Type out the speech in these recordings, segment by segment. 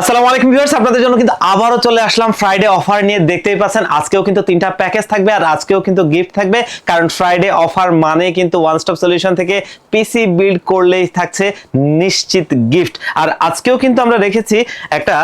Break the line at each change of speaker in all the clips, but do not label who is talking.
আসসালামু আলাইকুম ভিউয়ার্স, আপনাদের জন্য কিন্তু আবারও চলে আসলাম ফ্রাইডে অফার নিয়ে। দেখতেই পাচ্ছেন, আজকেও কিন্তু তিনটা প্যাকেজ থাকবে আর আজকেও কিন্তু গিফট থাকবে, কারণ ফ্রাইডে অফার মানে কিন্তু ওয়ান স্টপ সলিউশন থেকে পিসি বিল্ড করলেই থাকছে নিশ্চিত গিফট আর আজকেও কিন্তু আমরা রেখেছি একটা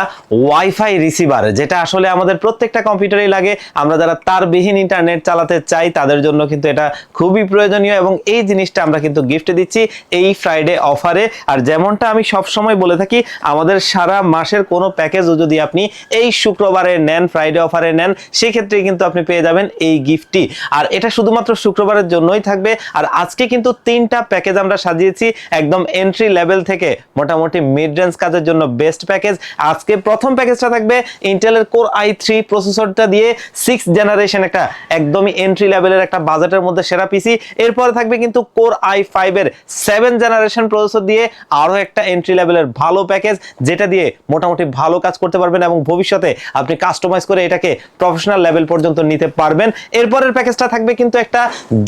ওয়াইফাই রিসিভার যেটা আসলে আমাদের প্রত্যেকটা কম্পিউটারেই লাগে। আমরা যারা তারবিহীন ইন্টারনেট চালাতে চাই, তাদের জন্য কিন্তু এটা খুবই প্রয়োজনীয় এবং এই জিনিসটা আমরা কিন্তু গিফট দিচ্ছি এই ফ্রাইডে অফারে আর যেমনটা আমি সব সময় বলে থাকি, আমাদের সারা মাসের কোনো প্যাকেজও যদি আপনি এই শুক্রবারে নেন ফ্রাইডে অফারে নেন সেক্ষেত্রে কিন্তু আপনি পেয়ে যাবেন এই গিফটটি আর এটা শুধুমাত্র শুক্রবারের জন্যই থাকবে, আর আজকে কিন্তু তিনটা প্যাকেজ আমরা সাজিয়েছি, একদম এন্ট্রি লেভেল থেকে মোটামুটি মিড রেঞ্জ কাজের জন্য বেস্ট প্যাকেজ আজকে প্রথম প্যাকেজটা থাকবে ইন্টেলের কোর আই থ্রি প্রসেসরটা দিয়ে সিক্স জেনারেশন একটা একদমই এন্ট্রি লেভেলের একটা বাজেটের মধ্যে সেরা পিসি এরপরে থাকবে কিন্তু কোর আই ফাইভের সেভেন জেনারেশন প্রসেসর দিয়ে আরও একটা এন্ট্রি লেভেলের ভালো প্যাকেজ যেটা দিয়ে মোটামুটি ভালো কাজ করতে পারবেন এবং ভবিষ্যতে আপনি কাস্টমাইজ করে এটাকে প্রফেশনাল লেভেল পর্যন্ত নিতে পারবেন। এরপরের প্যাকেজটা থাকবে কিন্তু একটা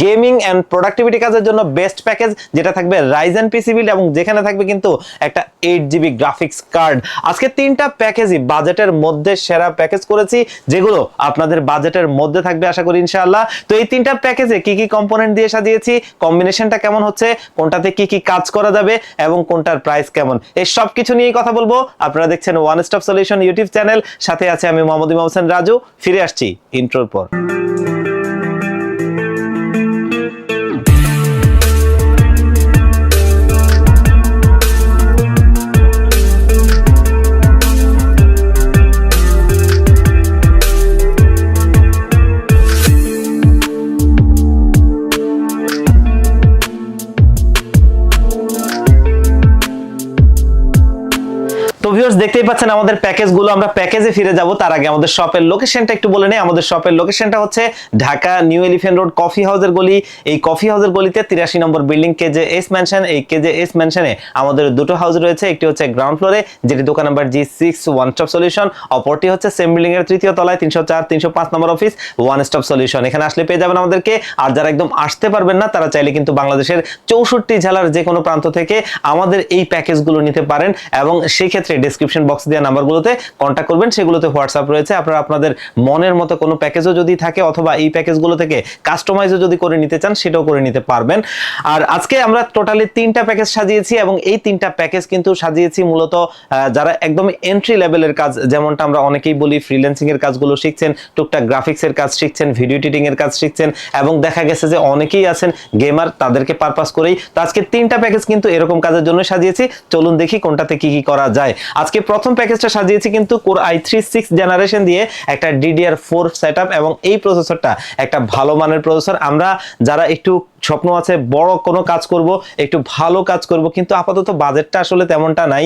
গেমিং অ্যান্ড প্রোডাক্টিভিটি কাজের জন্য বেস্ট প্যাকেজ যেটা থাকবে রাইজেন পিসি বিল্ড এবং যেখানে থাকবে কিন্তু একটা এইট জিবি গ্রাফিক্স কার্ড। আজকে তিনটা প্যাকেজই বাজেটের মধ্যে সেরা প্যাকেজ করেছি, যেগুলো আপনাদের বাজেটের মধ্যে থাকবে আশা করি ইনশাআল্লাহ। তো এই তিনটা প্যাকেজে কি কি কম্পোনেন্ট দিয়ে সাজিয়েছি কম্বিনেশনটা কেমন হচ্ছে, কোনটাতে কি কি কাজ করা যাবে, এবং কোনটার প্রাইস কেমন, এই সব কিছু নিয়েই কথা বলব। আপনারা দেখছেন one stop solution YouTube channel, সাথে আছে আমি মোহাম্মদ ইমাম হোসেন রাজু। ফিরে আসছি ইন্ট্রোর পর। পাচ্ছেন আমাদের প্যাকেজগুলো আমরা প্যাকেজে ফিরে যাব তার আগে আমাদের শপের লোকেশনটা একটু বলে নেই। আমাদের শপের লোকেশনটা হচ্ছে Dhaka new elephant road coffee হাউসের গলি। এই কফি হাউসের গলিতে তিরাশি number building K J S mansion এই কেজে এস ম্যানশনে আমাদের দুটো হাউস রয়েছে। একটি হচ্ছে গ্রাউন্ড ফ্লোরে যেটি দোকান number G six one stop solution অপরটি হচ্ছে সেম বিল্ডিং এর তৃতীয় তলায়, তিনশো চার, তিনশো পাঁচ number office one stop solution এখানে আসলে পেয়ে যাবেন আমাদেরকে। আর যারা একদম আসতে পারবেন না, তারা চাইলে কিন্তু বাংলাদেশের চৌষট্টি জেলার যে কোনো প্রান্ত থেকে আমাদের এই প্যাকেজগুলো নিতে পারেন। এবং সেই ক্ষেত্রে ডিসক্রিপশন বক্স দেওয়া নাম্বারগুলোতে কন্ট্যাক্ট করবেন। সেগুলোতে হোয়াটসঅ্যাপ রয়েছে। আপনারা আপনাদের মনের মতো কোনো প্যাকেজও যদি থাকে অথবা এই প্যাকেজগুলো থেকে কাস্টমাইজও যদি করে নিতে চান, সেটাও করে নিতে পারবেন। আর আজকে আমরা টোটালি তিনটা প্যাকেজ সাজিয়েছি এবং এই তিনটা প্যাকেজ কিন্তু সাজিয়েছি মূলত যারা একদম এন্ট্রি লেভেলের কাজ, যেমনটা আমরা অনেকেই বলি ফ্রিল্যান্সিং এর কাজগুলো শিখছেন, টুকটাক গ্রাফিক্সের কাজ শিখছেন ভিডিও এডিটিং এর কাজ শিখছেন এবং দেখা গেছে যে অনেকেই আছেন গেমার তাদেরকে পারপাস করেই। তো আজকে তিনটা প্যাকেজ কিন্তু এরকম কাজের জন্য সাজিয়েছি। চলুন দেখি কোনটাতে কি কি করা যায়। আজকে প্রথম প্যাকেজটা সাজিয়েছি কিন্তু core i three six generation দিয়ে একটা ডিডিআর ফোর সেট এবং এই প্রসেসরটা একটা ভালো মানের প্রসেসর আমরা যারা একটু স্বপ্ন আছে, বড় কোনো কাজ করব, একটু ভালো কাজ করব, কিন্তু আপাতত বাজেটটা আসলে তেমনটা নাই।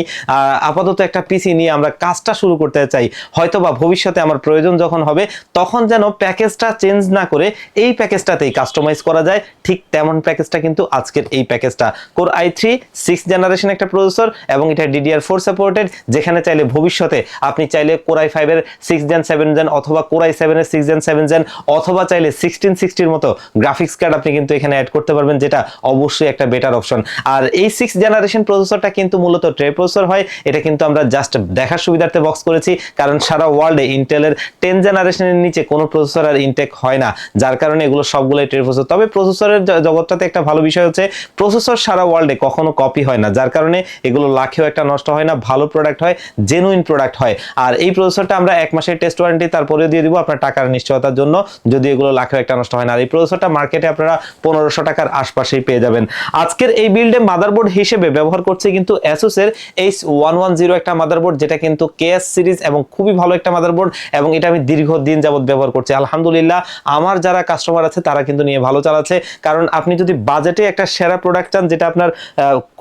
আপাতত একটা পিসি নিয়ে আমরা কাজটা শুরু করতে চাই। হয়তো বা ভবিষ্যতে আমার প্রয়োজন যখন হবে, তখন যেন প্যাকেজটা চেঞ্জ না করে এই প্যাকেজটাতেই কাস্টমাইজ করা যায়। ঠিক তেমন প্যাকেজটা কিন্তু আজকের এই প্যাকেজটা। Core i three six generation একটা প্রসেসর এবং এটা ডিডিআর ফোর সাপোর্টেড যেখানে চাইলে ভবিষ্যতে আপনি চাইলে কোরাই ফাইভের সিক্স জেন সেভেন জেন অথবা কোরাই সেভেনের সিক্স জেন সেভেন জেন অথবা চাইলে সিক্সটিন সিক্সটির মতো গ্রাফিক্স কার্ড আপনি কিন্তু এখানে অ্যাড করতে পারবেন, যেটা অবশ্যই একটা বেটার অপশন আর এই সিক্স জেনারেশন প্রসেসরটা কিন্তু মূলত ট্রে প্রসেসর হয়। এটা কিন্তু আমরা জাস্ট দেখার সুবিধার্থে বক্স করেছি, কারণ সারা ওয়ার্ল্ডে ইন্টেলের টেন জেনারেশনের নিচে কোনো প্রসেসর আর ইনটেক হয় না, যার কারণে এগুলো সবগুলোই ট্রে প্রসেসর তবে প্রসেসরের জগৎটাতে একটা ভালো বিষয় হচ্ছে প্রসেসর সারা ওয়ার্ল্ডে কখনো কপি হয় না, যার কারণে এগুলো লাখেও একটা নষ্ট হয় না, ভালো প্রোডাক্ট হয় জেনুইন প্রোডাক্ট হয়। আর এই প্রসেসরটা আমরা এক মাসের টেস্ট ওয়ারেন্টি তারপরে দিয়ে দিব আপনার টাকার নিশ্চয়তার জন্য, যদি এগুলো লাখেও একটা নষ্ট হয় না। আর এই প্রসেসরটা মার্কেটে আপনারা পনেরোশো টাকার আশপাশেই পেয়ে যাবেন। আজকের এই বিল্ডে মাদারবোর্ড হিসেবে ব্যবহার করছে কিন্তু অ্যাসুসের এইচ ওয়ান ওয়ান জিরো একটা মাদারবোর্ড যেটা কিন্তু কেএস সিরিজ এবং খুবই ভালো একটা মাদারবোর্ড এবং এটা আমি দীর্ঘদিন যাবত ব্যবহার করছি। আলহামদুলিল্লাহ, আমার যারা কাস্টমার আছে, তারা কিন্তু নিয়ে ভালো চালাচ্ছে। কারণ আপনি যদি বাজেটে একটা সেরা প্রোডাক্ট চান, যেটা আপনার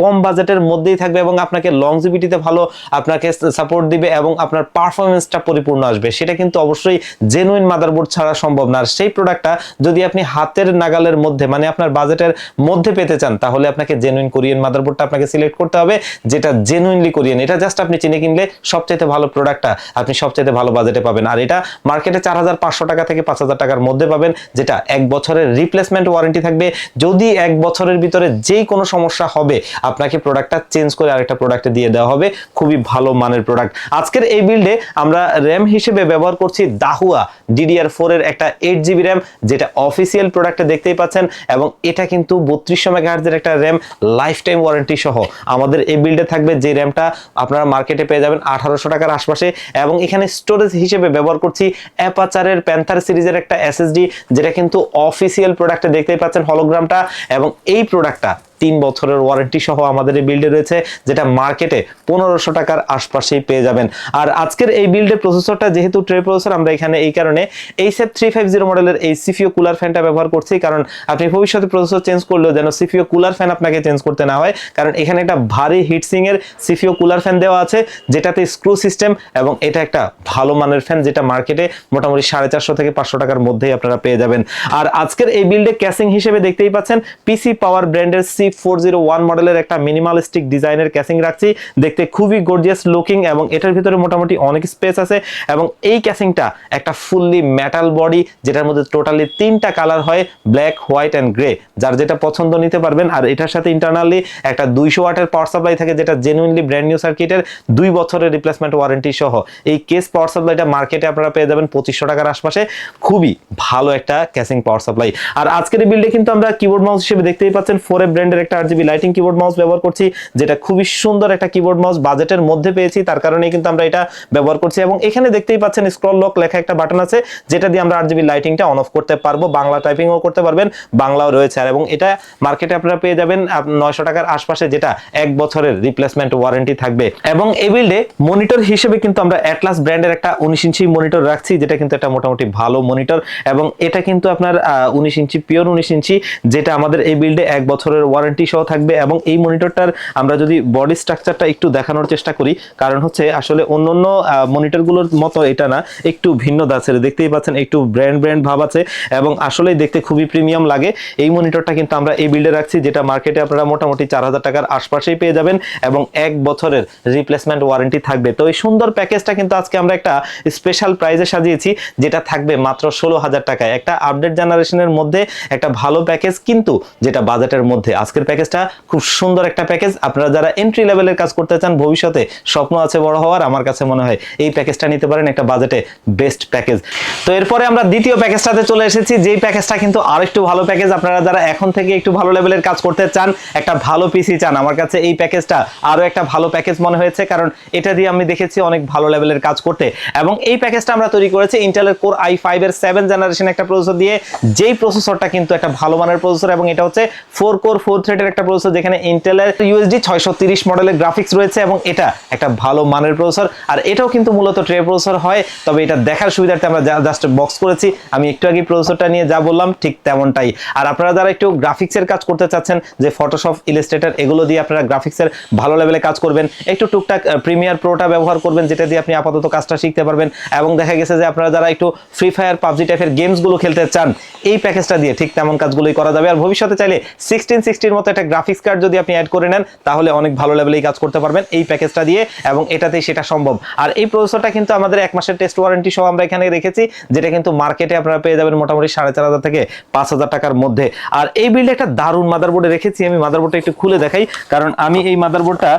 কম বাজেটের মধ্যেই থাকবে এবং আপনাকে লংজিবিটিতে ভালো, আপনাকে সাপোর্ট দিবে এবং আপনার পারফরমেন্সটা পরিপূর্ণ আসবে, সেটা কিন্তু অবশ্যই জেনুইন মাদারবোর্ড ছাড়া সম্ভব না। আর সেই প্রোডাক্টটা যদি আপনি হাতের নাগালের মধ্যে মানে আপনার আপনার বাজেটের মধ্যে পেতে চান, তাহলে আপনাকে জেনুইন কোরিয়ান মাদারবোর্ডটা আপনাকে সিলেক্ট করতে হবে, যেটা জেনুইনলি কোরিয়ান এটা জাস্ট আপনি চিনে কিনলে সবচাইতে ভালো প্রোডাক্টটা আপনি সবচাইতে ভালো বাজেটে পাবেন। আর এটা মার্কেটে চার হাজার পাঁচশো টাকা থেকে পাঁচ হাজার টাকার মধ্যে পাবেন, যেটা এক বছরের রিপ্লেসমেন্ট ওয়ারেন্টি থাকবে। যদি এক বছরের ভিতরে যেই কোনো সমস্যা হবে, আপনাকে প্রোডাক্টটা চেঞ্জ করে আরেকটা প্রোডাক্টে দিয়ে দেওয়া হবে, খুবই ভালো মানের প্রোডাক্ট আজকের এই বিল্ডে আমরা র্যাম হিসেবে ব্যবহার করছি দাহুয়া ডিডিআর ফোর এর একটা এইট জিবি র্যাম যেটা অফিসিয়াল প্রোডাক্টে দেখতেই পাচ্ছেন, এবং এটা কিন্তু বত্রিশশো মেগাহার্জের একটা র্যাম লাইফ টাইম ওয়ারেন্টি সহ আমাদের এই বিল্ডে থাকবে যে র্যামটা আপনারা মার্কেটে পেয়ে যাবেন আঠারোশো টাকার আশপাশে। এবং এখানে স্টোরেজ হিসেবে ব্যবহার করছি অ্যাপাচারের প্যান্থার সিরিজের একটা এসএসডি যেটা কিন্তু অফিসিয়াল প্রোডাক্টে দেখতেই পাচ্ছেন হলোগ্রামটা এবং এই প্রোডাক্টটা তিন বছরের ওয়ারেন্টি সহ আমাদের এই বিল্ডে রয়েছে, যেটা মার্কেটে পনেরোশো টাকার আশপাশেই পেয়ে যাবেন। আর আজকের এই বিল্ডের প্রসেসরটা যেহেতু ট্রে প্রসেসর আমরা এখানে এই কারণে এই সেপ থ্রি ফাইভ জিরো মডেলের এই সিফিও কুলার ফ্যানটা ব্যবহার করছি, কারণ আপনি ভবিষ্যতে প্রসেসর চেঞ্জ করলেও যেন সিফিও কুলার ফ্যান আপনাকে চেঞ্জ করতে না হয়, কারণ এখানে একটা ভারী হিটসিং এর সিফিও কুলার ফ্যান দেওয়া আছে, যেটাতে স্ক্রু সিস্টেম এবং এটা একটা ভালো মানের ফ্যান যেটা মার্কেটে মোটামুটি সাড়ে চারশো থেকে পাঁচশো টাকার মধ্যেই আপনারা পেয়ে যাবেন। আর আজকের এই বিল্ডে ক্যাসিং হিসেবে দেখতেই পাচ্ছেন পিসি পাওয়ার ব্র্যান্ডের সি ফোর জিরো ওয়ান মডেলের একটা মিনিমালিস্টিক ডিজাইনের ক্যাসিং রাখছি। দেখতে খুবই গর্জিয়াস লুকিং এবং এটার ভিতরে মোটামুটি অনেক স্পেস আছে এবং এই ক্যাসিংটা একটা ফুললি মেটাল বডি যেটার মধ্যে টোটালি তিনটা কালার হয় ব্ল্যাক হোয়াইট অ্যান্ড গ্রে যার যেটা পছন্দ নিতে পারবেন, আর এটার সাথে ইন্টারনালি একটা দুইশো ওয়াটের পাওয়ার সাপ্লাই থাকে, যেটা জেনুইনলি ব্র্যান্ড নিউ সার্কিটের দুই বছরের রিপ্লেসমেন্ট ওয়ারেন্টি সহ। এই কেস পাওয়ার সাপ্লাইটা মার্কেটে আপনারা পেয়ে যাবেন পঁচিশশো টাকার আশপাশে। খুবই ভালো একটা ক্যাসিং পাওয়ার সাপ্লাই আর আজকের বিল্ডে কিন্তু আমরা কিবোর্ড মাউস হিসেবে দেখতেই পাচ্ছেন ফোর এ ব্র্যান্ডের একটা R GB lighting keyboard mouse ব্যবহার করছি, যেটা খুবই সুন্দর একটা কিবোর্ড মাউস বাজেটের মধ্যে পেয়েছি, তার কারণেই কিন্তু আমরা এটা ব্যবহার করছি। এবং এখানে দেখতেই পাচ্ছেন স্ক্রল লক লেখা একটা বাটন আছে, যেটা দিয়ে আমরা আর জিবি লাইটিংটা অন অফ করতে পারব, বাংলা টাইপিংও করতে পারবেন, বাংলাও রয়েছে। আর এবং এটা মার্কেটে আপনারা পেয়ে যাবেন নয়শো টাকার আশপাশে, যেটা এক বছরের রিপ্লেসমেন্ট ওয়ারেন্টি থাকবে। এবং এই বিল্ডে মনিটর হিসেবে কিন্তু আমরা অ্যাটলাস ব্র্যান্ডের একটা উনিশ ইঞ্চি মনিটর রাখছি, যেটা কিন্তু একটা মোটামুটি ভালো মনিটর এবং এটা কিন্তু আপনার উনিশ ইঞ্চি পিওর উনিশ ইঞ্চি, যেটা আমাদের এই বিল্ডে এক বছরের ওয়ারেন্টি সহ থাকবে এবং এই মনিটরটার আমরা যদি বডি স্ট্রাকচারটা একটু দেখানোর চেষ্টা করি, কারণ হচ্ছে আসলে অন্যান্য মনিটরগুলোর মতো এটা না, একটু ভিন্ন আছে দেখতেই পাচ্ছেন একটু ব্র্যান্ড ব্র্যান্ড ভাব আছে এবং আসলেই দেখতে খুবই প্রিমিয়াম লাগে। এই মনিটরটা কিন্তু আমরা এই বিল্ডে রাখছি, যেটা মার্কেটে আপনারা মোটামুটি চার হাজার টাকার আশপাশেই পেয়ে যাবেন এবং এক বছরের রিপ্লেসমেন্ট ওয়ারেন্টি থাকবে। তো এই সুন্দর প্যাকেজটা কিন্তু আজকে আমরা একটা স্পেশাল প্রাইজে সাজিয়েছি, যেটা থাকবে মাত্র ষোলো হাজার টাকায়। একটা আপডেট জেনারেশনের মধ্যে একটা ভালো প্যাকেজ কিন্তু যেটা বাজেটের মধ্যে আজকের প্যাকেজটা খুব সুন্দর একটা প্যাকেজ আপনারা যারা এন্ট্রি লেভেলের কাজ করতে চান, ভবিষ্যতে স্বপ্ন আছে বড় হওয়ার, আমার কাছে মনে হয় এই প্যাকেজটা নিতে পারেন একটা বাজেটে বেস্ট প্যাকেজ তো এরপরে আমরা দ্বিতীয় প্যাকেজটাতে চলে এসেছি, যেই প্যাকেজটা কিন্তু আরেকটু ভালো প্যাকেজ আপনারা যারা এখন থেকে একটু ভালো লেভেলের কাজ করতে চান, একটা ভালো পিসি চান, আমার কাছে এই প্যাকেজটা আরও একটা ভালো প্যাকেজ মনে হয়েছে, কারণ এটা দিয়ে আমি দেখেছি অনেক ভালো লেভেলের কাজ করতে। এবং এই প্যাকেজটা আমরা তৈরি করেছি ইন্টেলের কোর আই ফাইভ এর সেভেন জেনারেশন একটা প্রসেসর দিয়ে। যেই প্রসেসরটা কিন্তু একটা ভালো মানের প্রসেসর এবং এটা হচ্ছে ফোর কোর ফোর থ্রেডের একটা প্রসেসর যেখানে ইন্টেলের ইউএসডি ছয়শো তিরিশ মডেলের গ্রাফিক্স রয়েছে এবং এটা একটা ভালো মানের প্রসেসর আর এটাও কিন্তু মূলত ট্রে প্রসেসর হয়, তবে এটা দেখার সুবিধার্থে আমরা জাস্ট বক্স করেছি। আমি একটু আগে প্রসেসরটা নিয়ে যা বললাম, ঠিক তেমনটাই। আর আপনারা যারা একটু গ্রাফিক্সের কাজ করতে চাচ্ছেন, যে ফটোশপ ইলাস্ট্রেটর এগুলো দিয়ে আপনারা গ্রাফিক্সের ভালো লেভেলে কাজ করবেন, একটু টুকটাক প্রিমিয়ার প্রোটা ব্যবহার করবেন, যেটা দিয়ে আপনি আপাতত কাজটা শিখতে পারবেন। এবং দেখা গেছে যে আপনারা যারা একটু ফ্রি ফায়ার পাবজি টাইপের গেমসগুলো খেলতে চান, এই প্যাকেজটা দিয়ে ঠিক তেমন কাজগুলোই করা যাবে। আর ভবিষ্যতে চাইলে সিক্সটিন সিক্সটির মতো একটা গ্রাফিক্স কার্ড যদি আপনি অ্যাড করে নেন, তাহলে অনেক ভালো লেভেলেই কাজ করতে পারবেন এই প্যাকেজটা দিয়ে এবং এটাতেই সেটা সম্ভব। আর এই প্রসেসরটা কিন্তু আমাদের এক মাসের টেস্ট ওয়ারেন্টি সহ আমরা এখানে রেখেছি, যেটা কিন্তু মার্কেটে আপনারা পেয়ে যাবেন মোটামুটি সাড়ে চার হাজার থেকে পাঁচ হাজার টাকার মধ্যে। আর এই বিল্ডে একটা দারুণ মাদারবোর্ডে রেখেছি, আমি মাদারবোর্ডটা একটু খুলে দেখাই, কারণ আমি এই মাদারবোর্ডটা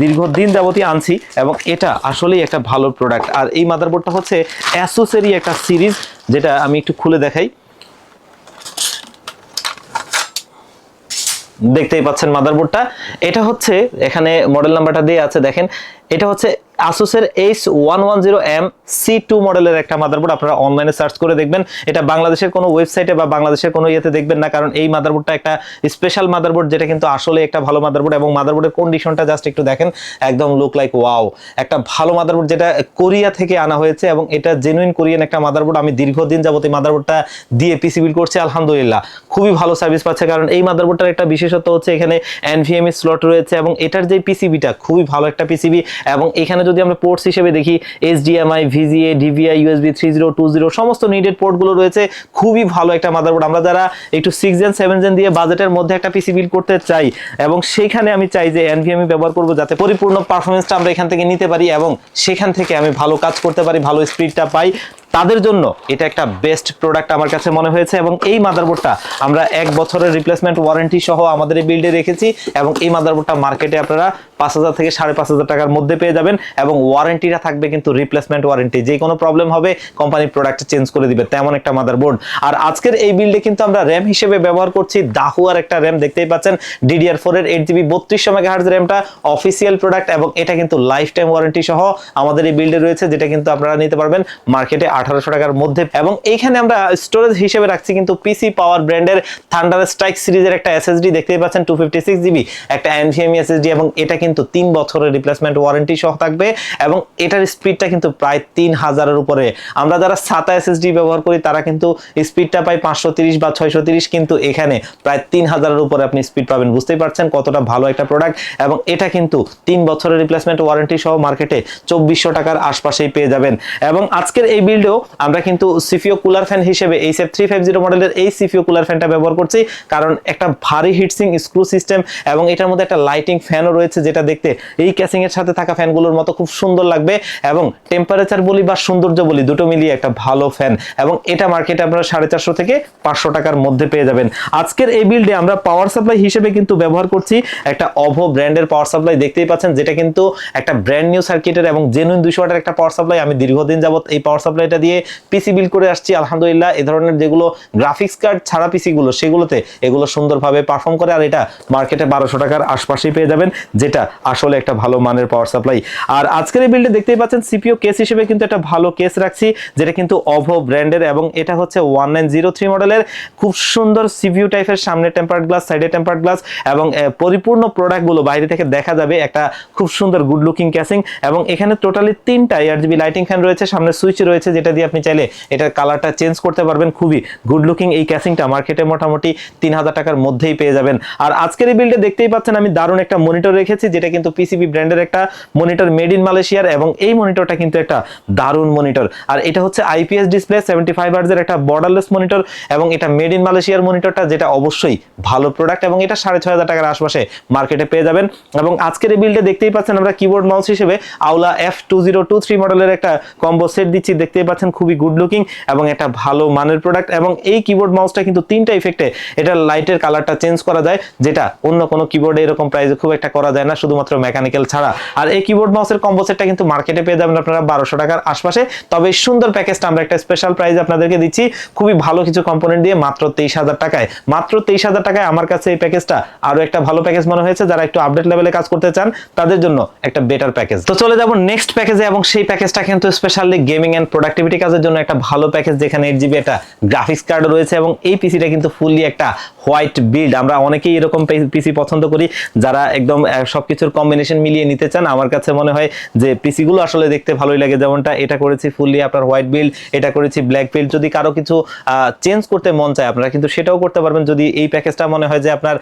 দীর্ঘদিন যাবতীয় আনছি এবং এটা আসলেই একটা ভালো প্রোডাক্ট আর এই মাদারবোর্ডটা হচ্ছে অ্যাসোসেরই একটা সিরিজ যেটা আমি একটু খুলে দেখাই। দেখতেই পাচ্ছেন মাদারবোর্ডটা এটা হচ্ছে এখানে মডেল নাম্বারটা দিয়ে আছে দেখেন এটা হচ্ছে আসুসের H one one zero M C two মডেলের একটা মাদারবোর্ড আপনারা অনলাইনে সার্চ করে দেখবেন। এটা বাংলাদেশের কোনো ওয়েবসাইটে বা বাংলাদেশের কোনো ইয়েতে দেখবেন না, কারণ এই মাদারবোর্ডটা একটা স্পেশাল মাদারবোর্ড যেটা কিন্তু আসলে একটা ভালো মাদারবোর্ড এবং মাদারবোর্ডের কন্ডিশনটা জাস্ট একটু দেখেন, একদম লুক লাইক ওয়াও একটা ভালো মাদারবোর্ড যেটা কোরিয়া থেকে আনা হয়েছে এবং এটা জেনুইন কোরিয়ান একটা মাদারবোর্ড আমি দীর্ঘদিন যাবত এই মাদারবোর্ডটা দিয়ে পিসি বিল করছি, আলহামদুলিল্লাহ। খুবই ভালো সার্ভিস পাচ্ছে, কারণ এই মাদারবোর্ডটার একটা বিশেষত্ব হচ্ছে এখানে এনভিএমই স্লট রয়েছে এবং এটার যে পিসিবিটা খুবই ভালো একটা পিসিবি এবং এখানে যদি আমরা পোর্টস হিসেবে দেখি HDMI VGA DVI USB three zero two zero সমস্ত নিডেড পোর্টগুলো রয়েছে। খুবই ভালো একটা মাদারবোর্ড আমরা যারা একটু সিক্স জেন সেভেন জেন দিয়ে বাজেটের মধ্যে একটা পিসি বিল করতে চাই, এবং সেখানে আমি চাই যে এনভিএমই ব্যবহার করব, যাতে পরিপূর্ণ পারফরমেন্সটা আমরা এখান থেকে নিতে পারি, এবং সেখান থেকে আমি ভালো কাজ করতে পারি, ভালো স্পিডটা পাই। তাদের জন্য এটা একটা বেস্ট প্রোডাক্ট আমার কাছে মনে হয়েছে এবং এই মাদারবোর্ডটা আমরা এক বছরের রিপ্লেসমেন্ট ওয়ারেন্টি সহ আমাদের এই বিল্ডে রেখেছি এবং এই মাদারবোর্ডটা মার্কেটে আপনারা পাঁচ হাজার থেকে সাড়ে পাঁচ হাজার টাকার মধ্যে পেয়ে যাবেন এবং ওয়ারেন্টিটা থাকবে কিন্তু রিপ্লেসমেন্ট ওয়ারেন্টি যে কোনো প্রবলেম হবে কোম্পানি প্রোডাক্ট চেঞ্জ করে দিবে, তেমন একটা মাদারবোর্ড আর আজকের এই বিল্ডে কিন্তু আমরা র্যাম হিসেবে ব্যবহার করছি দাহুয়ার একটা র্যাম দেখতেই পাচ্ছেন ডিডিআর ফোর এর এইট জিবি বত্রিশশো মেগাহার্জ র্যামটা অফিসিয়াল প্রোডাক্ট এবং এটা কিন্তু লাইফ টাইম ওয়ারেন্টি সহ আমাদের এই বিল্ডে রয়েছে, যেটা কিন্তু আপনারা নিতে পারবেন মার্কেটে আঠারোশো টাকার মধ্যে। এবং এইখানে আমরা স্টোরেজ হিসেবে রাখছি কিন্তু পিসি পাওয়ার ব্র্যান্ডের থান্ডার স্ট্রাইক সিরিজের একটা এসএসডি দেখতেই পাচ্ছেন টু ফিফটি সিক্স জিবি একটা এনভিএমই এসএসডি এবং এটা কিন্তু তিন বছরের রিপ্লেসমেন্ট ওয়ারেন্টি সহ থাকবে এবং এটার স্পিডটা কিন্তু প্রায় তিন হাজারের উপরে। আমরা যারা সাতা এসএসডি ব্যবহার করি, তারা কিন্তু স্পিডটা পাই পাঁচশো তিরিশ বা ছয়শো তিরিশ, কিন্তু এখানে প্রায় তিন হাজারের উপরে আপনি স্পিড পাবেন। বুঝতেই পারছেন কতটা ভালো একটা প্রোডাক্ট এবং এটা কিন্তু তিন বছরের রিপ্লেসমেন্ট ওয়ারেন্টি সহ মার্কেটে চব্বিশশো টাকার আশপাশেই পেয়ে যাবেন। এবং আজকের এই বিল্ডেও আমরা কিন্তু সিফিও কুলার ফ্যান হিসেবে এই সেফ থ্রি ফাইভ জিরো মডেলের এই সিফিও কুলার ফ্যানটা ব্যবহার করছি। কারণ একটা ভারী হিটসিং স্ক্রু সিস্টেম এবং এটার মধ্যে একটা লাইটিং ফ্যানও রয়েছে যেটা দেখতে এই ক্যাসিং এর সাথে থাকা ফ্যানগুলোর মতো খুব সুন্দর লাগবে এবং টেম্পারেচার বলি বা সৌন্দর্য বলি দুটো মিলিয়ে একটা ভালো ফ্যান এবং এটা মার্কেটে আপনারা সাড়ে চারশো থেকে পাঁচশো টাকার মধ্যে পেয়ে যাবেন। আজকের এই বিল্ডে আমরা পাওয়ার সাপ্লাই হিসেবে কিন্তু ব্যবহার করছি একটা অভো ব্র্যান্ডের পাওয়ার সাপ্লাই দেখতেই পাচ্ছেন যেটা কিন্তু একটা ব্র্যান্ড নিউ সার্কিটের এবং জেনুইন দুইশো ওয়াটের একটা পাওয়ার সাপ্লাই আমি দীর্ঘদিন যাবত এই পাওয়ার সাপ্লাইটা দিয়ে পিসি বিল করে আসছি, আলহামদুলিল্লাহ। এই ধরনের যেগুলো গ্রাফিক্স কার্ড ছাড়া পিসি গুলো, সেগুলোতে এগুলো সুন্দরভাবে পারফর্ম করে, আর এটা মার্কেটে বারোশো টাকার আশপাশেই পেয়ে যাবেন, যেটা আসলে একটা ভালো মানের পাওয়ার সাপ্লাই আর আজকের এই বিল্ডে দেখতেই পাচ্ছেন সিপিও কেস হিসেবে কিন্তু একটা ভালো কেস রাখছি, যেটা কিন্তু অভো ব্র্যান্ডের এবং এটা হচ্ছে ওয়ান নাইন জিরো থ্রি মডেলের খুব সুন্দর সিপিউ টাইপের সামনে টেম্পার্ড গ্লাস সাইডে টেম্পার্ড গ্লাস এবং পরিপূর্ণ প্রোডাক্টগুলো বাইরে থেকে দেখা যাবে, একটা খুব সুন্দর গুড লুকিং ক্যাসিং এবং এখানে টোটালি তিনটা এয়ার জিবি লাইটিং ফ্যান রয়েছে, সামনে সুইচ রয়েছে, যেটা দিয়ে আপনি চাইলে এটার কালারটা চেঞ্জ করতে পারবেন। খুবই গুড লুকিং এই ক্যাসিংটা মার্কেটে মোটামুটি তিন হাজার টাকার মধ্যেই পেয়ে যাবেন। আর আজকের এই বিল্ডে দেখতেই পাচ্ছেন আমি দারুণ একটা মনিটর রেখেছি, যেটা কিন্তু পিসিবি ব্র্যান্ডের একটা মনিটর মেড ইন মালয়েশিয়ার এবং এই মনিটরটা কিন্তু একটা দারুণ মনিটর আর এটা হচ্ছে আইপিএস ডিসপ্লে সেভেন্টি ফাইভ আর্জের একটা বর্ডারলেস মনিটর এবং এটা মেড ইন মালয়েশিয়ার মনিটরটা যেটা অবশ্যই ভালো প্রোডাক্ট এবং এটা সাড়ে ছয় হাজার টাকার আশপাশে মার্কেটে পেয়ে যাবেন। এবং আজকের এই বিল্ডে দেখতেই পাচ্ছেন আমরা কিবোর্ড মাউস হিসেবে Aula F two zero two three মডেলের একটা কম্বো সেট দিচ্ছি, দেখতেই পাচ্ছেন খুবই গুড লুকিং এবং একটা ভালো মানের প্রোডাক্ট এবং এই কিবোর্ড মাউসটা কিন্তু তিনটা ইফেক্টে এটা লাইটের কালারটা চেঞ্জ করা যায়, যেটা অন্য কোনো কিবোর্ডে এরকম প্রাইসে খুব একটা করা যায় না, শুধুমাত্র মেকানিক্যাল ছাড়া। আর এই কিবোর্ড মাউসের কম্বো সেটটা কিন্তু মার্কেটে পেয়ে যাবেন আপনারা বারোশো টাকার আশপাশে। তবে সুন্দর প্যাকেজটা আমরা একটা স্পেশাল প্রাইস আপনাদেরকে দিচ্ছি, খুবই ভালো কিছু কম্পোনেন্ট দিয়ে মাত্র তেইশ হাজার টাকায়। মাত্র তেইশ হাজার টাকায় আমার কাছে এই প্যাকেজটা আরও একটা ভালো প্যাকেজ মনে হয়েছে, যারা একটু আপডেট লেভেলে কাজ করতে চান, তাদের জন্য একটা বেটার প্যাকেজ তো চলে যাব নেক্সট প্যাকেজে এবং সেই প্যাকেজটা কিন্তু স্পেশালি গেমিং এন্ড প্রোডাক্টিভিটি কাজের জন্য একটা ভালো প্যাকেজ যেখানে এইট জিবি একটা গ্রাফিক্স কার্ড রয়েছে এবং এই পিসিটা কিন্তু ফুললি একটা হোয়াইট বিল্ড। আমরা অনেকেই এরকম পিসি পছন্দ করি, যারা একদম সবকিছুর কম্বিনেশন মিলিয়ে নিতে চান। আমার কাছে মনে হয় যে পিসি গুলো আসলে দেখতে ভালোই লাগে। যেমনটা এটা করেছি ফুললি আপনার হোয়াইট বিল্ড, এটা করেছি ব্ল্যাক বিল্ড। যদি কারও কিছু চেঞ্জ করতে মন চায়, আপনারা কিন্তু সেটাও করতে পারবেন। যদি এই প্যাকেজটা মনে হয় যে আপনার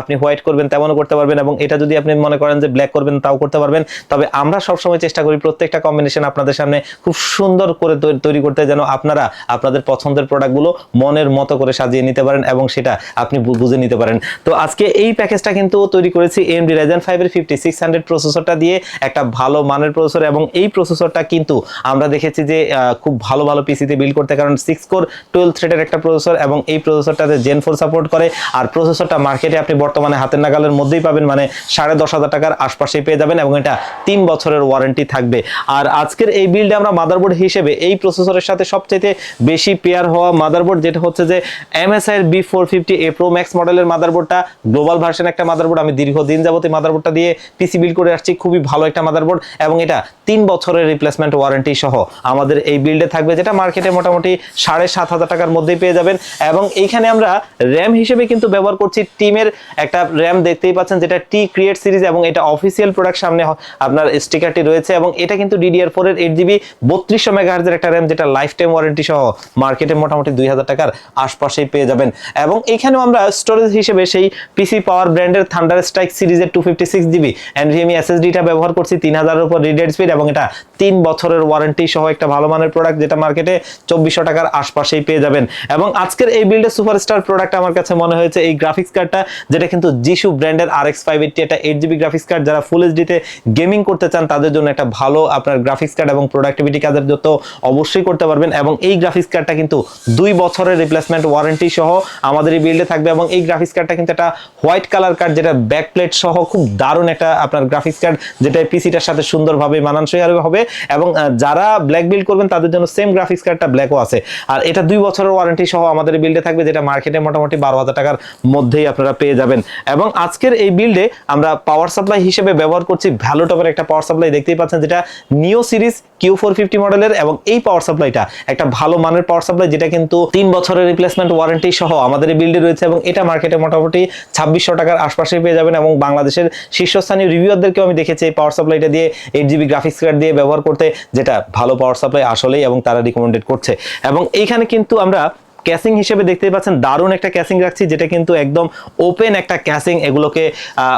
আপনি হোয়াইট করবেন, তেমনও করতে পারবেন এবং এটা যদি আপনি মনে করেন যে ব্ল্যাক করবেন, তাও করতে পারবেন। তবে আমরা সবসময় চেষ্টা করি প্রত্যেকটা কম্বিনেশন আপনাদের সামনে খুব সুন্দর করে তৈরি করতে, যেন আপনারা আপনাদের পছন্দের প্রোডাক্টগুলো মনের মতো করে সাজিয়ে নিতে পারেন এবং সেটা আপনি বুঝে নিতে পারেন। তো আজকে এই প্যাকেজটা কিন্তু তৈরি করেছি এমডি রাইজেন ফাইভের ফিফটি সিক্স হান্ড্রেড প্রসেসরটা দিয়ে একটা ভালো মানের প্রসেসর এবং এই প্রসেসরটা কিন্তু আমরা দেখেছি যে খুব ভালো ভালো পিসিতে বিল্ড করতে কারণ সিক্স কোর টুয়েলভ থ্রেডের একটা প্রসেসর এবং এই প্রসেসরটাতে জেন ফোর সাপোর্ট করে। আর প্রসেসরটা মার্কেটে আপনি বর্তমানে হাতের নাগালের মধ্যেই পাবেন মানে সাড়ে দশ হাজার টাকার আশপাশেই পেয়ে যাবেন এবং এটা তিন বছরের ওয়ারেন্টি থাকবে। আর আজকের এই বিল্ডে আমরা মাদারবোর্ড হিসেবে এই প্রসেসরের সাথে সবচেয়ে বেশি পেয়ার হওয়া মাদারবোর্ড যেটা হচ্ছে যে এমএসআই এর B four fifty pro max মডেলের মাদারবোর্ডটা গ্লোবাল ভার্সন একটা মাদারবোর্ড আমি দীর্ঘদিন যাবত এই মাদারবোর্ডটা দিয়ে পিসি বিল্ড করে আসছি, খুবই ভালো একটা মাদারবোর্ড এবং এটা তিন বছরের রিপ্লেসমেন্ট ওয়ারেন্টি সহ আমাদের এই বিল্ডে থাকবে, যেটা মার্কেটে মোটামুটি সাড়ে সাত হাজার টাকার মধ্যেই পেয়ে যাবেন, এবং এইখানে আমরা র্যাম হিসেবে কিন্তু ব্যবহার করছি টিমের একটা র্যাম দেখতেই পাচ্ছেন, যেটা টি ক্রিয়েট সিরিজ এবং এটা অফিসিয়াল প্রোডাক্ট সামনে আপনার স্টিকারটি রয়েছে, এবং এটা কিন্তু ডিডিআর ফোর এর এইট জিবি বত্রিশশো মেগাহার্জের একটা র্যাম যেটা লাইফ টাইম ওয়ারেন্টি সহ মার্কেটে মোটামুটি দুই হাজার টাকার আশপাশেই পেয়ে যাবেন, এবং এখানেও আমরা স্টোরেজ হিসেবে সেই পিসি পাওয়ার ব্র্যান্ডের থান্ডার স্ট্রাইক সিরিজের two fifty six GB NVMe এসএসডিটা ব্যবহার করছি তিন হাজারের উপর রিডেড স্পিড এবং এটা তিন বছরের ওয়ারেন্টি সহ একটা ভালো মানের প্রোডাক্ট যেটা মার্কেটে চব্বিশশো টাকার আশপাশেই পেয়ে যাবেন। এবং আজকের এই বিল্ডের সুপারস্টার প্রোডাক্ট আমার কাছে মনে হয়েছে এই গ্রাফিক্স কার্ডটা যেটা কিন্তু জিসু ব্র্যান্ডের আর এক্স ফাইভ এইটটি একটা এইট জিবি গ্রাফিক্স কার্ড যারা ফুল এইচডিতে গেমিং করতে চান, তাদের জন্য একটা ভালো আপনার গ্রাফিক্স কার্ড এবং প্রোডাক্টিভিটি কাজের যত অবশ্যই করতে পারবেন। এবং এই গ্রাফিক্স কার্ডটা কিন্তু দুই বছরের রিপ্লেসমেন্ট ওয়ারেন্টি সহ আমাদের এই বিল্ডে থাকবে এবং এই গ্রাফিক্স কার্ডটা কিন্তু একটা হোয়াইট কালার কার্ড যেটা ব্যাক প্লেট সহ খুব দারুণ একটা আপনার গ্রাফিক্স কার্ড যেটা পিসিটার সাথে সুন্দরভাবে মানানসই হবে। এবং যারা ব্ল্যাক বিল্ড করবেন, তাদের জন্য সেম গ্রাফিক্স কার্ডটা ব্ল্যাকও আছে। আর এটা দুই বছরের ওয়ারেন্টি সহ আমাদের বিল্ডে থাকবে, যেটা মার্কেটে মোটামুটি বারো হাজার টাকার মধ্যেই আপনারা পেয়ে যাবেন। এবং আজকের এই বিল্ডে আমরা পাওয়ার সাপ্লাই হিসেবে ব্যবহার করছি ভ্যালুটপের একটা পাওয়ার সাপ্লাই দেখতেই পাচ্ছেন যেটা নিও সিরিজ কিউ ফোর ফিফটি মডেলের এবং এই পাওয়ার সাপ্লাইটা একটা ভালো মানের পাওয়ার সাপ্লাই যেটা কিন্তু তিন বছরের রিপ্লেসমেন্ট ওয়ারেন্টি সহ আমাদের বিল্ডে রয়েছে। এবং এটা মার্কেটে মোটামুটি ছাব্বিশশো টাকার আশপাশে পেয়ে যাবেন এবং বাংলাদেশের শীর্ষস্থানীয় রিভিউয়ারদেরকেও আমি দেখেছি এই পাওয়ার সাপ্লাইটা দিয়ে এইট জিবি গ্রাফিক্স কার্ড দিয়ে ব্যবহার করতে, যেটা ভালো পাওয়ার সাপ্লাই আসলেই এবং তারা রিকমেন্ডেড করছে। এবং এইখানে কিন্তু আমরা ক্যাসিং হিসেবে দেখতেই পাচ্ছেন দারুণ একটা ক্যাসিং রাখছি, যেটা কিন্তু একদম ওপেন একটা ক্যাসিং, এগুলোকে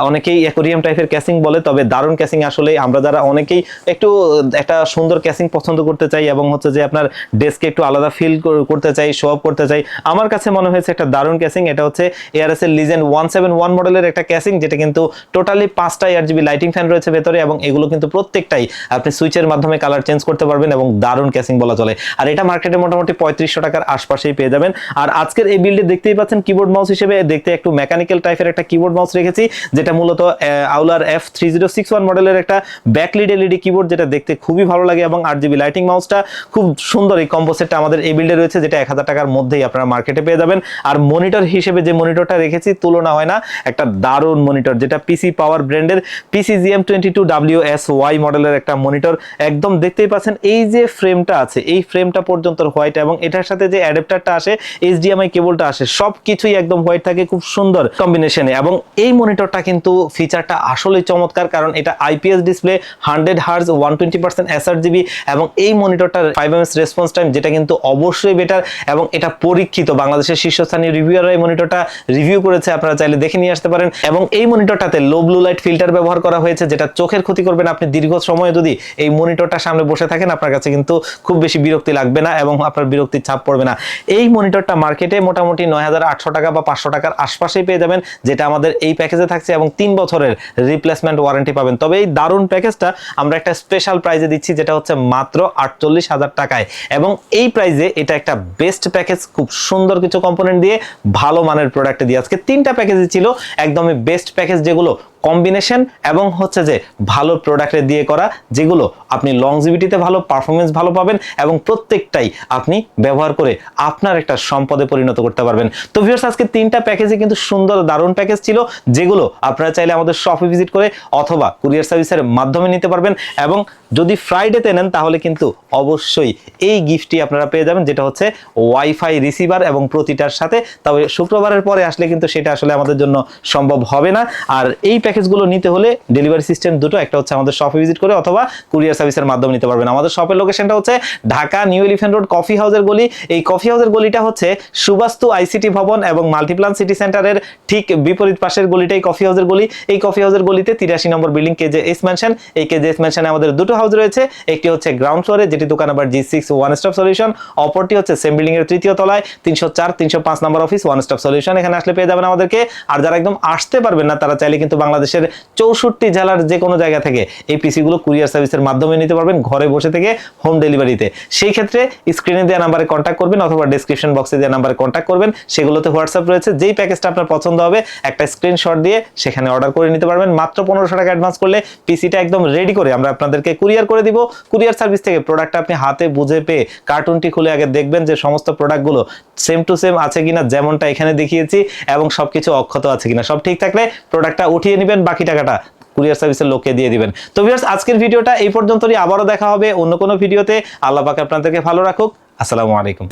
অনেকেই অ্যাকোরিয়াম টাইপের ক্যাসিং বলে, তবে দারুণ ক্যাসিং আসলে আমরা যারা অনেকেই একটু, একটা সুন্দর ক্যাসিং পছন্দ করতে চাই এবং হচ্ছে যে আপনার ডেস্কে একটু আলাদা ফিল করতে চাই শো অফ করতে চাই, আমার কাছে মনে হয়েছে একটা দারুণ ক্যাসিং, এটা হচ্ছে এআরএস এর লিজেন্ড ওয়ান সেভেন ওয়ান মডেলের একটা ক্যাসিং, যেটা কিন্তু টোটালি পাঁচটা এয়ার জিবি লাইটিং ফ্যান রয়েছে ভেতরে এবং এগুলো কিন্তু প্রত্যেকটাই আপনি সুইচের মাধ্যমে কালার চেঞ্জ করতে পারবেন এবং দারুণ ক্যাসিং বলা চলে। আর এটা মার্কেটে মোটামুটি পঁয়ত্রিশশো টাকার আশপাশেই পেয়ে যাবেন। আর আজকের এই বিল্ডে দেখতেই পাচ্ছেন কিবোর্ড মাউস হিসেবে দেখতে একটু মেকানিক্যাল টাইপের একটা কিবোর্ড মাউস রেখেছি, যেটা মূলত আউলার F three zero six one মডেলের একটা ব্যাকলিড এলইডি কিবোর্ড যেটা দেখতে খুবই ভালো লাগে এবং আট জিবি লাইটিং মাউসটা খুব সুন্দর এই কম্বো সেটটা আমাদের এই বিল্ডে রয়েছে, যেটা এক হাজার টাকার মধ্যেই আপনারা মার্কেটে পেয়ে যাবেন। আর মনিটর হিসেবে যে মনিটরটা রেখেছি, তুলনা হয় না, একটা দারুণ মনিটর যেটা পিসি পাওয়ার ব্র্যান্ডের PC GM twenty two W S Y মডেলের একটা মনিটর একদম দেখতেই পাচ্ছেন, এই যে ফ্রেমটা আছে, এই ফ্রেমটা পর্যন্ত হোয়াইট এবং এটার সাথে যে অ্যাডাপ্টারটা আসে এইচডিএমআই কেবলটা আসে সব কিছুই একদম হোয়াইট থাকে, খুব সুন্দর কম্বিনেশনে এবং এই মনিটরটা কিন্তু ফিচারটা আসলেই চমৎকার, কারণ এটা IPS display hundred hertz one twenty percent S R GB এবং এই মনিটরটার ফাইভ এমএস রেসপন্স টাইম যেটা কিন্তু অবশ্যই বেটার এবং এটা পরীক্ষিত। বাংলাদেশের শীর্ষস্থানীয় রিভিউয়াররা এই মনিটরটা রিভিউ করেছে, আপনারা চাইলে দেখে নিয়ে আসতে পারেন। এবং এই মনিটরটাতে লো ব্লু লাইট ফিল্টার ব্যবহার করা হয়েছে, যেটা চোখের ক্ষতি করবেন আপনি দীর্ঘ সময় যদি এই মনিটরটা সামনে বসে থাকেন, আপনার কাছে কিন্তু খুব বেশি বিরক্তি লাগবে না, এবং আপনার বিরক্তির ছাপ পড়বে না। এই মনিটরটা মার্কেটে মোটামুটি নয় হাজার আটশো টাকা বা পাঁচশো টাকার আশপাশেই পেয়ে যাবেন, যেটা আমাদের এই প্যাকেজে থাকছে এবং তিন বছরের রিপ্লেসমেন্ট ওয়ারেন্টি পাবেন। তবে এই দারুণ প্যাকেজটা আমরা একটা স্পেশাল প্রাইজে দিচ্ছি, যেটা হচ্ছে মাত্র আটচল্লিশ হাজার টাকায়। এবং এই প্রাইজে এটা একটা বেস্ট প্যাকেজ খুব সুন্দর কিছু কম্পোনেন্ট দিয়ে ভালো মানের প্রোডাক্ট দিয়ে। আজকে তিনটা প্যাকেজই ছিল, একদমই বেস্ট প্যাকেজ যেগুলো কম্বিনেশন এবং হচ্ছে যে ভালো প্রোডাক্টে দিয়ে করা, যেগুলো আপনি লংজিভিটিতে ভালো পারফরমেন্স ভালো পাবেন এবং প্রত্যেকটাই আপনি ব্যবহার করে আপনার একটা সম্পদে পরিণত করতে পারবেন। তো ভিউয়ার্স আজকে তিনটা প্যাকেজে কিন্তু সুন্দর, দারুণ প্যাকেজ ছিল, যেগুলো আপনারা চাইলে আমাদের শপে ভিজিট করে অথবা কুরিয়ার সার্ভিসের মাধ্যমে নিতে পারবেন এবং যদি ফ্রাইডেতে নেন, তাহলে কিন্তু অবশ্যই এই গিফটটি আপনারা পেয়ে যাবেন, যেটা হচ্ছে ওয়াইফাই রিসিভার এবং প্রতিটার সাথে। তবে শুক্রবারের পরে আসলে কিন্তু সেটা আসলে আমাদের জন্য সম্ভব হবে না। আর এই প্যাকেজগুলো নিতে হলে ডেলিভারি সিস্টেম দুটো, একটা হচ্ছে আমাদের শপে ভিজিট করে অথবা কুরিয়ার সার্ভিসের মাধ্যমে নিতে পারবেন। আমাদের শপের লোকেশনটা হচ্ছে Dhaka new elephant road coffee হাউসের গলি। এই কফি হাউসের গলিটা হচ্ছে সুবাস্তু আইসিটি ভবন এবং মাল্টিপ্লান সিটি সেন্টারের ঠিক বিপরীত পাশের গলিটাই কফি হাউসের গলি। এই কফি হাউসের গলিতে তিরাশি number building K J S mansion এই কেজে এস ম্যানশনে আমাদের দুটো হাউস রয়েছে। একটি হচ্ছে গ্রাউন্ড ফ্লোরে যেটি দোকান number G six one stop solution অপরটি হচ্ছে সেম বিল্ডিং এর তৃতীয় তলায়, তিনশো চার, তিনশো পাঁচ number office one stop solution এখানে আসলে পেয়ে যাবেন আমাদেরকে। আর যারা একদম আসতে পারবেন না, তারা চাইলে কিন্তু বাংলাদেশের চৌষট্টি জেলার যে কোনো জায়গা থেকে এই পিসি গুলো কুরিয়ার সার্ভিসের মাধ্যমে নিতে পারবেন। ঘরে বসে থেকে হোম ডেলিভারিতে। সেই ক্ষেত্রে স্ক্রিনে দেওয়া নাম্বারে কন্ট্যাক্ট করবেন অথবা ডেসক্রিপশন বক্সে দেওয়া নাম্বারে কন্ট্যাক্ট করবেন। সেগুলোতে হোয়াটসঅ্যাপ রয়েছে। যেই প্যাকেজটা আপনার পছন্দ হবে, একটা স্ক্রিনশট দিয়ে সেখানে অর্ডার করে নিতে পারবেন। মাত্র পনেরোশো টাকা অ্যাডভান্স করলে পিসিটা একদম রেডি করে আমরা আপনাদেরকে কুরিয়ার করে দিব। কুরিয়ার সার্ভিস থেকে প্রোডাক্টটা আপনি হাতে বুঝে পেয়ে কার্টুনটি খুলে আগে দেখবেন যে সমস্ত প্রোডাক্টগুলো সেম টু সেম আছে কিনা, যেমনটা এখানে দেখিয়েছি এবং সবকিছু অক্ষত আছে কিনা। সব ঠিক থাকলে প্রোডাক্টটা উঠিয়ে নেবেন বাকি টাকাটা কুরিয়ার সার্ভিসের লোককে দিয়ে দিবেন। তো ভিউয়ার্স আজকের ভিডিওটা এই পর্যন্তই। আবারও দেখা হবে অন্য কোনো ভিডিওতে। আল্লাহ পাক আপনাদেরকে ভালো রাখুক। আসসালামু আলাইকুম।